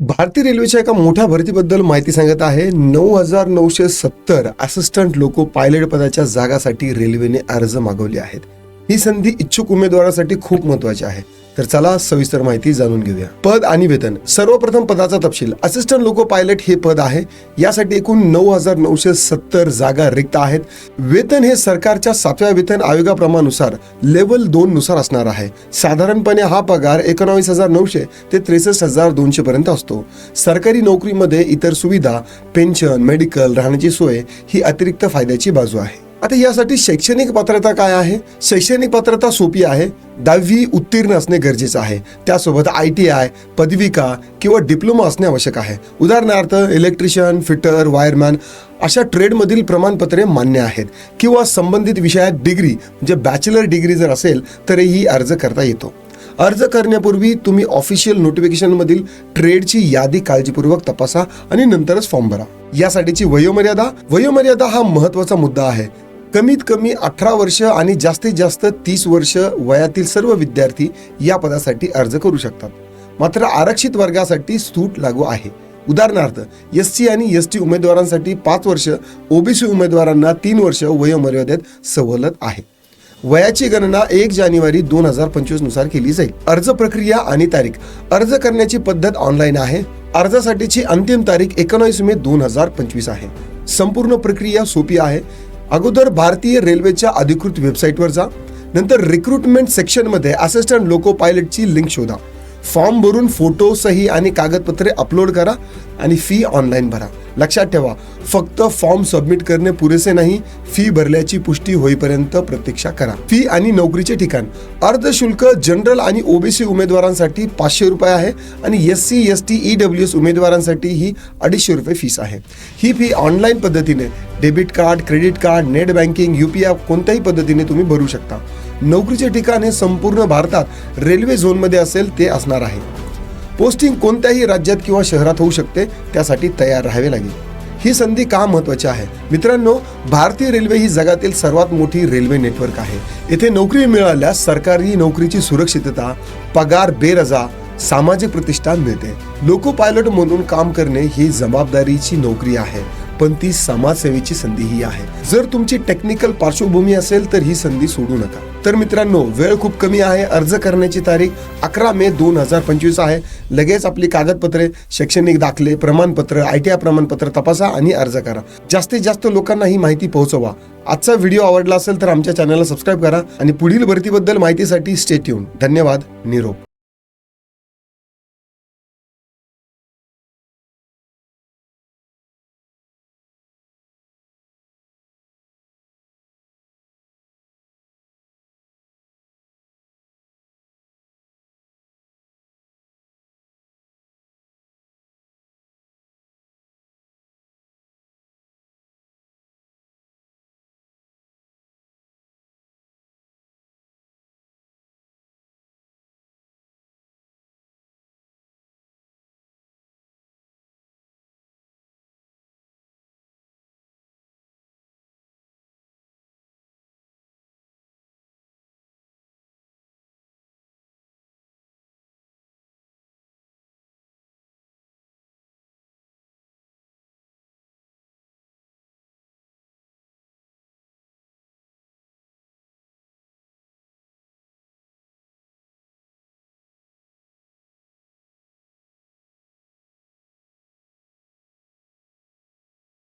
भारतीय रेल्वेच्या एका मोठ्या भरतीबद्दल माहिती सांगत आहे. नऊ हजार नऊशे सत्तर असिस्टंट लोको पायलट पदाच्या जागासाठी रेल्वेने अर्ज मागवले आहेत. ही संधी इच्छुक उमेदवारासाठी खूप महत्वाची आहे. तर चला सविस्तर माहिती जाणून घेऊया. पद आणि वेतन सर्वप्रथम पदाचा तपशील. असिस्टंट लोको पायलट हे पद आहे. यासाठी एकूण नऊ हजार नऊशे सत्तर जागा रिक्त आहेत. वेतन हे सरकारच्या सातव्या वेतन आयोगाप्रमाणानुसार लेवल दोन नुसार असणार आहे. साधारणपणे हा पगार एकोणावीस हजार नऊशे ते त्रेसष्ट हजार दोनशे पर्यंत असतो. सरकारी नोकरीमध्ये इतर सुविधा पेन्शन मेडिकल राहण्याची सोय ही अतिरिक्त फायद्याची बाजू आहे. आता यासाठी शैक्षणिक पात्रता काय आहे? शैक्षणिक पात्रता सोपी आहे दहावी उत्तीर्ण असणे गरजेचं आहे. त्यासोबत आय टी आय पदविका किंवा डिप्लोमा असणे आवश्यक आहे. उदाहरणार्थ इलेक्ट्रिशियन फिटर वायरमॅन अशा ट्रेडमधील प्रमाणपत्रे मान्य आहेत. किंवा संबंधित विषयात डिग्री म्हणजे बॅचलर डिग्री जर असेल तरीही अर्ज करता येतो. अर्ज करण्यापूर्वी तुम्ही ऑफिशियल नोटिफिकेशनमधील ट्रेडची यादी काळजीपूर्वक तपासा आणि नंतरच फॉर्म भरा. यासाठीची वयोमर्यादा वयोमर्यादा हा महत्त्वाचा मुद्दा आहे. कमीत कमी अठरा वर्ष आणि जास्तीत जास्त तीस वर्ष वयातील सर्व विद्यार्थी या पदासाठी अर्ज करू शकतात. मात्र आरक्षित वर्गासाठी सूट लागू आहे. उदाहरणार्थ एस सी आणि एस टी उमेदवारांसाठी पाच वर्ष ओबीसी उमेदवारांना तीन वर्ष वयोमर्यादेत सवलत आहे. वयाची गणना एक जानेवारी दोन हजार पंचवीसनुसार केली जाईल. अर्ज प्रक्रिया आणि तारीख. अर्ज करण्याची पद्धत ऑनलाईन आहे. अर्जासाठीची अंतिम तारीख एकोणीस मे दोन हजार पंचवीस आहे. संपूर्ण प्रक्रिया सोपी आहे. अगोदर भारतीय रेल्वेच्या अधिकृत वेबसाईटवर जा नंतर रिक्रुटमेंट सेक्शनमध्ये असिस्टंट लोको पायलटची लिंक शोधा. फॉर्म भरून फोटो सही आणि कागदपत्रे अपलोड करा आणि फी ऑनलाईन भरा. लक्षात ठेवा फक्त फॉर्म सबमिट करणे पुरेसे नाही फी भरल्याची पुष्टी होईपर्यंत प्रतीक्षा करा. फी आणि नोकरीचे ठिकाण. अर्धशुल्क जनरल आणि ओबीसी उमेदवारांसाठी पाचशे रुपये आहे आणि S C S T E W S उमेदवारांसाठी ही अडीचशे रुपये फीस आहे. ही फी ऑनलाईन पद्धतीने debit card credit card net banking UPI कोणत्याही पद्धतीने तुम्ही भरू शकता. नोकरीचे ठिकाण हे संपूर्ण भारतात रेल्वे झोनमध्ये असेल ते असणार आहे. पोस्टिंग कोणत्याही राज्यात किंवा शहरात होऊ शकते त्यासाठी तयार राहावे लागेल. ही संधी का महत्वाची आहे? मित्रांनो भारतीय रेल्वे ही जगातील सर्वात मोठी रेल्वे नेटवर्क आहे. येथे नोकरी मिळाल्यास सरकारी नोकरीची सुरक्षितता पगार बेरजा सामाजिक प्रतिष्ठा मिळते. लोको पायलट म्हणून काम करणे ही जबाबदारीची नोकरी आहे. पण ती समाजसेवेची संधीही आहे. जर तुमची टेक्निकल पार्श्वभूमी असेल तर ही संधी सोडू नका. तर मित्रांनो वेळ खूप कमी आहे. अर्ज करण्याची तारीख अकरा मे दोन हजार पंचवीस आहे. लगेच आपली कागदपत्रे शैक्षणिक दाखले प्रमाणपत्र आय टी आय प्रमाणपत्र तपासा आणि अर्ज करा. जास्तीत जास्त लोकांना ही माहिती पोहोचवा. आजचा व्हिडिओ आवडला असेल तर आमच्या चॅनलला सबस्क्राईब करा आणि पुढील भरतीबद्दल माहितीसाठी स्टेट येऊन धन्यवाद. निरोप.